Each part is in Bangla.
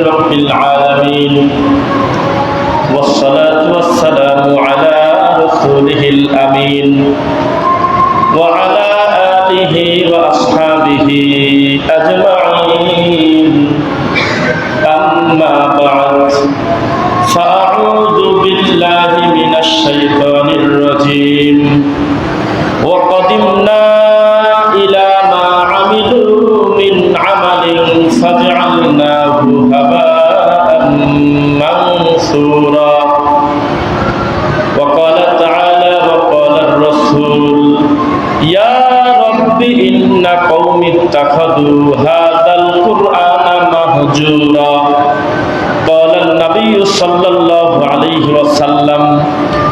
رب العالمين. والصلاة والسلام على رسوله الأمين. وعلى آله وأصحابه أجمعين. أما بعد. اتخذوا هذا القرآن مهجورا قال النبي صلى الله عليه وسلم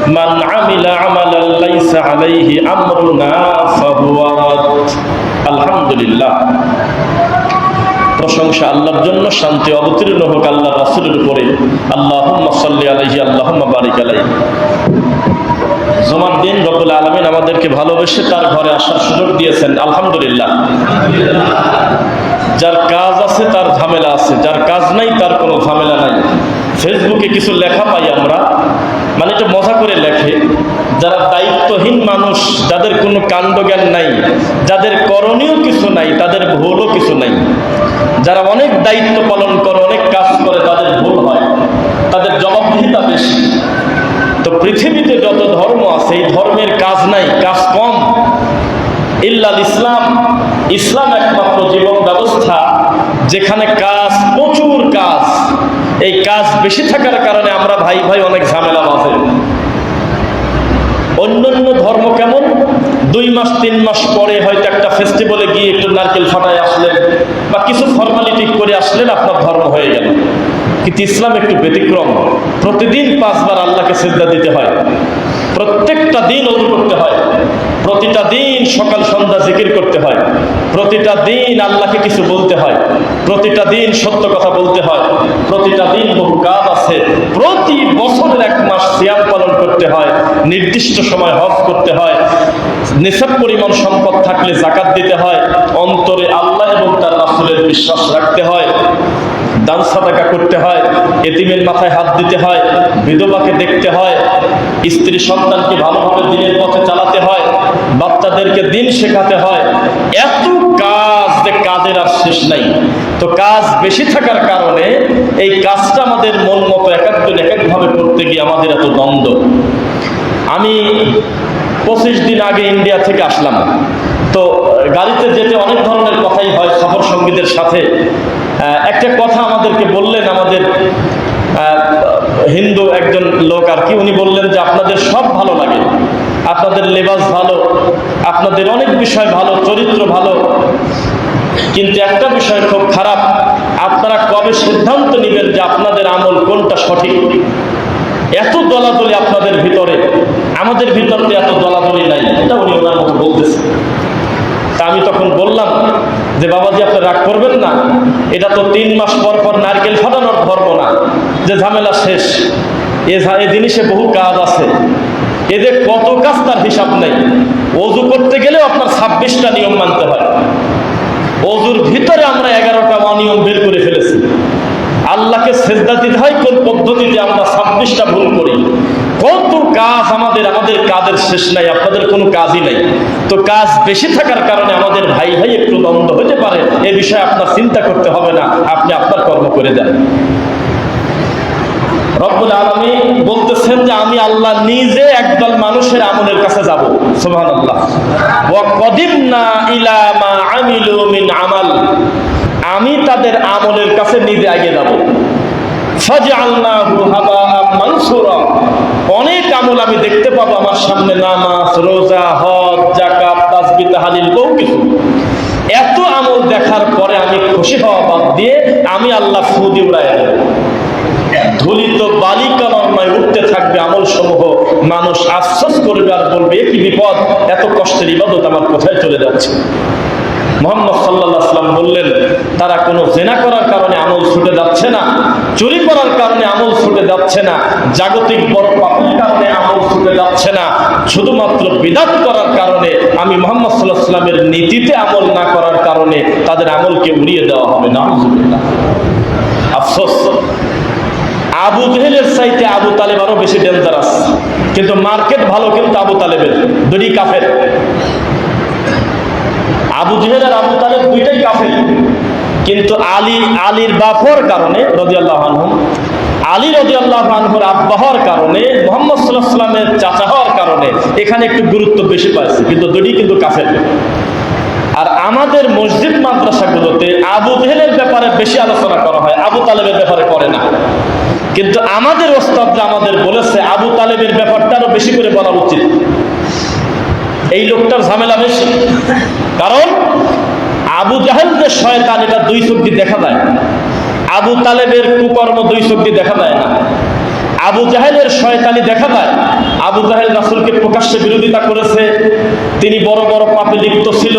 من عمل عملا ليس عليه أمرنا فهو رد الحمد لله প্রশংসা আল্লাহর জন্য, শান্তি অবতীর্ণ হোক আল্লাহ রাসুলের উপরে। আল্লাহ সাল্লি আলহি আল্লাহ বারিক আলাই জমার দিন রবুল আলমিন আমাদেরকে ভালোবেসে তার ঘরে আসার সুযোগ দিয়েছেন, আলহামদুলিল্লাহ। যার কাজ আছে তার ঝামেলা আছে, যার কাজ নাই তার কোনো ঝামেলা নাই। ফেসবুকে কিছু লেখা পাই আমরা মানে এটা মজা করে লেখে। যারা দায়িত্বহীন মানুষ, যাদের কোনো কাণ্ডজ্ঞান নাই, যাদের করণীয় কিছু নাই, তাদের ভুলও কিছু নাই। যারা অনেক দায়িত্ব পালন করে, অনেক কাজ করে, তাদের ভুল হয়। তাদের জবাবদিহিতা বেশি। তো পৃথিবীতে যত ধর্ম আছে, এই ধর্মের কাজ নাই, কাজ কম। ইল্লাল ইসলাম ইসলাম একমাত্র জীবন ব্যবস্থা, যেখানে কাজ, প্রচুর কাজ। এই কাজ বেশি থাকার কারণে আমরা ভাই ভাই অনেক ঝামেলা বাঁধে। অন্যান্য ধর্ম কেমন? দুই মাস, তিন মাস পরে হয়তো একটা ফেস্টিভ্যালে গিয়ে একটু নারকেল ফাটায় আসলেন বা কিছু ফর্মালিটি করে আসলেন, আপনার ধর্ম হয়ে গেল। কিন্তু ইসলাম একটু ব্যতিক্রম। প্রতিদিন পাঁচবার আল্লাহকে শ্রদ্ধা দিতে হয়। প্রত্যেকটা দিন অজু করতে হয়। প্রতিটা দিন সকাল, সন্ধ্যা জিকির করতে হয়। প্রতিটা দিন আল্লাহকে কিছু বলতে হয়। প্রতিটা দিন সত্য কথা বলতে হয়। প্রতিটা দিন বহু কাজ আছে। প্রতি বছরের এক করতে হয়, নির্দিষ্ট সময় হজ করতে হয়, নিসাব পরিমাণ সম্পদ থাকলে জাকাত দিতে হয়, অন্তরে আল্লাহ এবং তার রাসুলের বিশ্বাস রাখতে হয়, দান সাদাকা করতে হয়, এতিমের মাথায় হাত দিতে হয়, বিধবাকে দেখতে হয়, স্ত্রী সন্তানকে ভালোভাবে দিনের পথে চালাতে হয়, বাচ্চাদেরকে দিন শেখাতে হয়, এত কাজ কাজের আর শেষ নাই। তো কাজ বেশি থাকার কারণে এই কাজটা আমাদের মন মতো এক একজন এক একভাবে করতে গিয়ে আমাদের এত দ্বন্দ্ব। আমি পঁচিশ দিন আগে ইন্ডিয়া থেকে আসলাম। তো গাড়িতে যেতে অনেক ধরনের কথাই হয় সফর সঙ্গীদের সাথে। একটা কথা আমাদেরকে বললেন আমাদের হিন্দু একজন লোক আর কি, উনি বললেন যে আপনাদের সব ভালো লাগে। আপনাদের লেবাস ভালো, আপনাদের অনেক বিষয় ভালো, চরিত্র ভালো। কিন্তু একটা বিষয় খুব খারাপ, আপনারা কবে সিদ্ধান্ত নেবেন যে আপনাদের আমল কোনটা সঠিক? এত দলাদলি আপনাদের ভিতরে, আমাদের ভিতর তো এত দলাদলি নাই, এটা উনি ওনার মতো বলতেছে। তা আমি তখন বললাম যে, বাবাজি, আপনি রাগ করবেন না, এটা তো তিন মাস পর পর নারকেল ফাটানোর ধর্ম না, যে ঝামেলা শেষ। এ জিনিসে বহু কাজ আছে, এদের কত কাজ তার হিসাব নেই। অজু করতে গেলেও আপনার ছাব্বিশটা নিয়ম মানতে হয়। অজুর ভিতরে আমরা এগারোটা অনিয়ম বের করে ফেলেছি। আল্লাহকে শ্রদ্ধা দিতে হয়, কোন পদ্ধতিতে আমরা ছাব্বিশটা ভুল করি। কত কাজ আমাদের আমাদের কাজের শেষ নাই, আপনাদের কোনো কাজই নাই। তো কাজ বেশি থাকার কারণে আমাদের ভাই ভাই একটু দ্বন্দ্ব হতে পারে, এ বিষয়ে আপনার চিন্তা করতে হবে না, আপনি আপনার কর্ম করে দেন। রব্বুল আলমী বলতেছেন যে আমি আল্লাহ নিজে একদল মানুষের আমলের কাছে যাব। সুবহান আল্লাহ ইলা মা আমিলু মিন আমাল। আমি তাদের আমলের কাছে নিজে আগে যাব। অনেক আমল আমি দেখতে পাবো আমার সামনে, নামাজ, রোজা, হজ, যাকাত, তাসবিহ, তাহলিল, বহু কিছু। এত আমল দেখার পরে আমি খুশি হওয়া বাদ দিয়ে আমি আল্লাহ ফুদি উড়াই দেব। ধুলিত বালিকা নর্মায় উঠতে থাকবে আমল সমূহ মানুষ আশ্বাস করবে আর বলবে, "এ কি বিপদ? এত কষ্টের ইবাদত আমার কোথায় চলে যাচ্ছে? মোহাম্মদ সাল্লাহ বললেন, তারা কোনো জেনা করার কারণে আমল ছুটে যাচ্ছে না, চুরি করার কারণে আমল ছুটে যাচ্ছে না, জাগতিক বড় পাপের কারণে আমল ছুটে যাচ্ছে না। শুধুমাত্র বিদাত করার কারণে, আমি মোহাম্মদ সাল্লাহ সাল্লামের নীতিতে আমল না করার কারণে তাদের আমলকে উড়িয়ে দেওয়া হবে না। আবু জেহেলের চাইতে আবু তালেব আরও বেশি ডেঞ্জারাস কিন্তু মার্কেট ভালো, কিন্তু আবু তালেবের। দুটি কাফের। আবু জেহেল আর আবু তালেব দুইটাই কাফের। কিন্তু আলী, আলীর বাপর কারণে রদিয়াল্লাহ আনহুম, আলী রদিয়াল্লাহ আনহুর আব্বা হওয়ার কারণে, মোহাম্মদ সাল্লাহ সাল্লামের চাচা হওয়ার কারণে এখানে একটু গুরুত্ব বেশি পাইছে। কিন্তু দুটি কিন্তু কাফের। আর আমাদের মসজিদ মাদ্রাসাগুলোতে আবু জেহেলের ব্যাপারে বেশি আলোচনা করা হয়, আবু তালেবের ব্যাপারে করে না। কিন্তু আমাদের ওস্তাদরা আমাদের বলেছে, আবু তালেবের ব্যাপারটা আরও বেশি করে বলা উচিত। এই লোকটার ঝামেলা বেশি। কারণ আবু জাহেল যে শয়তান, এটা দুই দিয়ে দেখা যায় আবু তালেবের কুকর্ম দুই দিয়ে দেখা যায় না। আবু জাহেলের শয়তানি দেখা পায় আবু জাহেল রাসুলকে প্রকাশ্যে বিরোধিতা করেছে। তিনি বড় বড় পাপে লিপ্ত ছিল,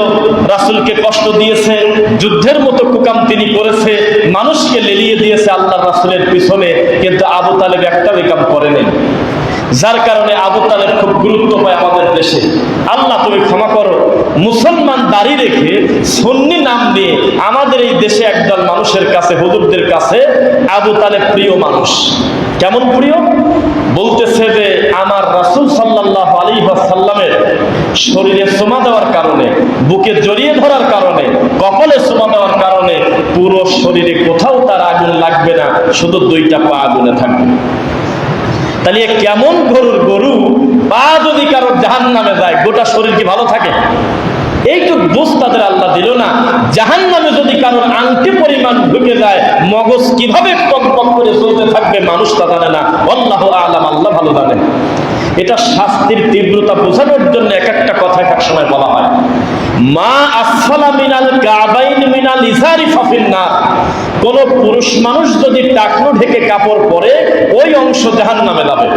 রাসুলকে কষ্ট দিয়েছে, যুদ্ধের মতো কুকাম তিনি করেছে, মানুষকে লেলিয়ে দিয়েছে আল্লাহ রাসুলের পিছনে, কিন্তু আবু তালেব একটা বিকাম করেনি। যার কারণে আবু তালেব খুব গুরুত্ব পায় আমাদের দেশে। আল্লাহ, তুমি ক্ষমা করো। মুসলমান দাঁড়িয়ে রেখে সন্নি নাম দিয়ে আমাদের এই দেশে একদল মানুষের কাছে, হুজুরদের কাছে আবু তালেব প্রিয় মানুষ। কেমন প্রিয়? বলতেছে যে, আমার রাসুল সাল্লাহ আলী সাল্লামের শরীরে সোমা দেওয়ার কারণে, বুকে জড়িয়ে ধরার কারণে, কপালে সোমা দেওয়ার কারণে পুরো শরীরে কোথাও তার আগুন লাগবে না, শুধু দুইটা পা আগুনে থাকবে। তাহলে কেমন গরুর গরু? পা যদি কারও জাহান নামে যায়, গোটা শরীর কি ভালো থাকে? এইটুক দোষ তাদের আল্লাহ দিল না। জাহান নামে যদি কারোর আংটি পরিমাণ ঢুকে যায়, মগজ কীভাবে টকটক করে চলতে থাকবে মানুষ তা জানে না। আল্লাহ আলাম, আল্লাহ ভালো জানে। এটা শাস্তির তীব্রতা বোঝানোর জন্য এক একটা কথা এক সময় বলা হয়। মা আসফালা মিনাল কাবাইন মিনাল ইসারি না কোন পুরুষ মানুষ যদি টাকনো ঢেকে কাপড় পরে, ওই অংশ জাহান নামে যাবে।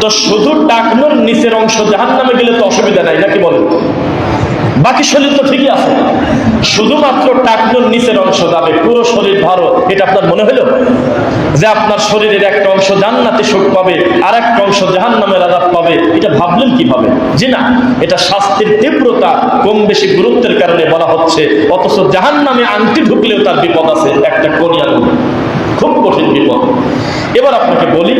তো শুধু টাকনোর নিচের অংশ জাহান নামে গেলে তো অসুবিধা নাই, নাকি বলেন? বাকি শরীর তো ঠিকই আছে। শুধুমাত্র টাকনোর নিচের অংশ যাবে, পুরো শরীর ভালো এটা আপনার মনে হলো? যে আপনার শরীরের একটা অংশ জান্নাতে সুখ পাবে আর একটা অংশ জাহান নামের আজাদ পাবে, এটা ভাবলেন কীভাবে? জি না, এটা শাস্তির তীব্রতা কম বেশি গুরুত্বের কারণে বলা হচ্ছে, অথচ জাহান নামে আংটি ঢুকলেও তার বিপদ আছে, একটা করিয়া খুব কঠিন বিপদ। এবার আপনাকে বলি,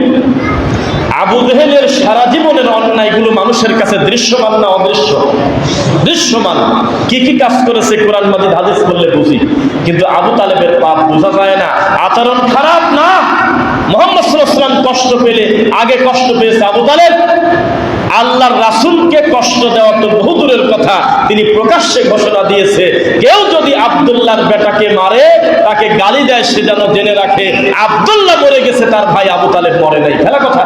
আবু জেহেলের সারা জীবনের অন্যায়গুলো মানুষের কাছে দৃশ্যমান না অদৃশ্য? দৃশ্যমান। কি কি কাজ করেছে কোরআন মাজিদ হাদিস করলে বুঝি, কিন্তু আবু তালেবের পাপ বোঝা যায় না। আচরণ খারাপ না মোহাম্মদ কষ্ট পেলে, আগে কষ্ট পেয়েছে আবু তালেব। আল্লাহর রাসুলকে কষ্ট দেওয়া তো বহু দূরের কথা, তিনি প্রকাশ্যে ঘোষণা দিয়েছে, কেউ যদি আবদুল্লাহর বেটাকে মারে, তাকে গালি দেয়, সে যেন জেনে রাখে, আবদুল্লাহ মরে গেছে, তার ভাই আবু তালেব মরে নাই। খেলা কথা।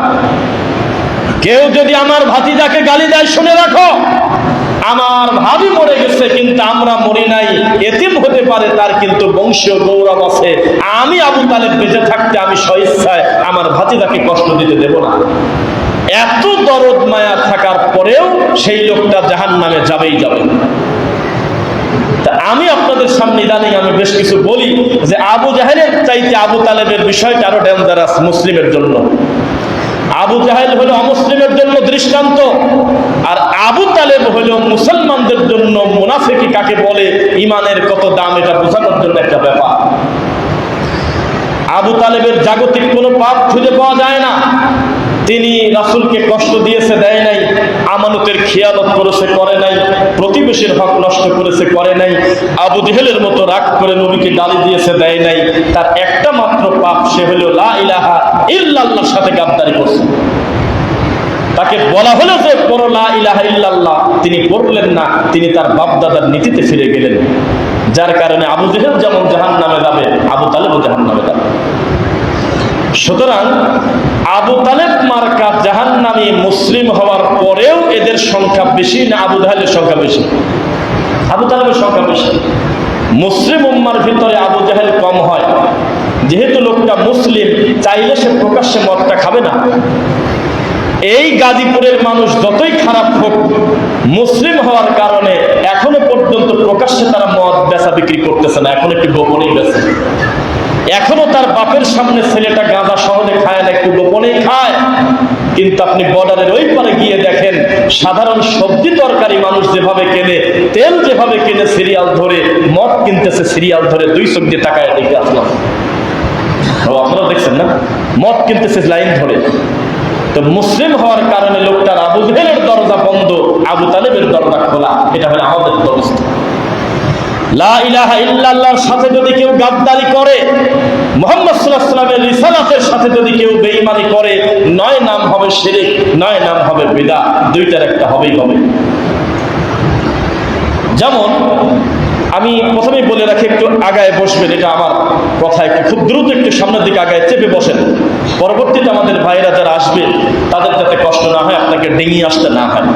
কেউ যদি আমার ভাতিজাকে গালি দেয়, শুনে রাখো। আমার ভাবি মরে গেছে, কিন্তু আমরা মরি নাই। এতিম হতে পারে তার কিন্তু বংশীয় গৌরব আছে। আমি আবু তালেব বেঁচে থাকতে আমি স্বেচ্ছায় আমার ভাতিজাকে কষ্ট দিতে দেব না। এত দরদ মায়া থাকার পরেও সেই লোকটা জাহান নামে যাবেই যাবে আমি আপনাদের সামনে ইদানিং আমি বেশ কিছু বলি যে আবু জাহেলের চাইতে আবু তালেবের বিষয়টা আরও ডেঞ্জারাস মুসলিমের জন্য। আবু জাহেল হলো অমুসলিমের জন্য দৃষ্টান্ত, আর আবু তালেব হলো মুসলমানদের জন্য মুনাফেকি কাকে বলে? ইমানের কত দাম, এটা বোঝানোর জন্য একটা ব্যাপার। আবু তালেবের জাগতিক কোনো পাপ খুঁজে পাওয়া যায় না। তিনি রাসুলকে কষ্ট দিয়েছে, দেয় নাই, আমানতের খেয়ালত করেছে, করে নাই, প্রতিবেশীর হক নষ্ট করেছে, করে নাই, আবু জেহেলের মতো রাগ করে নবীকে গালি দিয়েছে, দেয় নাই, তার একটা মাত্র পাপ সে হলো লা ইলাহা ইল্লাল্লাহর সাথে গাদ্দারি করছে। তাকে বলা হলো যে পড়ো লা ইলাহা ইল্লাল্লাহ, তিনি পড়লেন না, তিনি তার বাপদাদার নীতিতে ফিরে গেলেন। যার কারণে আবু জেহেল যেমন জাহান নামে যাবে, আবু তালেবও জাহান নামে যাবে। সুতরাং আবু তালেব মার্কা জাহান নামে মুসলিম হওয়ার পরেও এদের সংখ্যা বেশি না আবু জাহেলের সংখ্যা বেশি? আবু তালেবের সংখ্যা বেশি। মুসলিম উম্মার ভিতরে আবু জাহেল কম হয়। যেহেতু লোকটা মুসলিম, চাইলে সে প্রকাশ্যে মদটা খাবে না। এই গাজীপুরের মানুষ যতই খারাপ হোক, মুসলিম হওয়ার কারণে এখনও পর্যন্ত প্রকাশ্যে তারা মদ বেচা বিক্রি করতেছে না। এখন একটু গোপনেই বেচে। এখনও তার বাপের সামনে ছেলেটা গাঁদা শহরে খায় না, একটু গোপনেই খায় কিন্তু আপনি বর্ডারের ওই পারে গিয়ে দেখেন, সাধারণ সবজি তরকারি মানুষ যেভাবে কেনে, তেল যেভাবে কেনে সিরিয়াল ধরে, মদ কিনতেছে সিরিয়াল ধরে দুই দিয়ে টাকায় দেখে আসলাম আপনারা দেখছেন না? মদ কিনতেছে লাইন ধরে। তো মুসলিম হওয়ার কারণে লোকটার ইল্লাল্লাহর সাথে যদি কেউ গাদ্দারি করে, মোহাম্মদ আলাইহি রিসালাতের সাথে যদি কেউ বেঈমানি করে, নয় নাম হবে শিরিক, নয় নাম হবে বিদা দুইটার একটা হবেই হবে। যেমন, আমি প্রথমেই বলে রাখি, একটু আগায় বসবেন, এটা আমার কথা, একটু খুব দ্রুত একটু সামনের দিকে আগায় চেপে বসেন। পরবর্তীতে আমাদের ভাইরা যারা আসবে, তাদের যাতে কষ্ট না হয়, আপনাকে ডেঙিয়ে আসতে না হয়।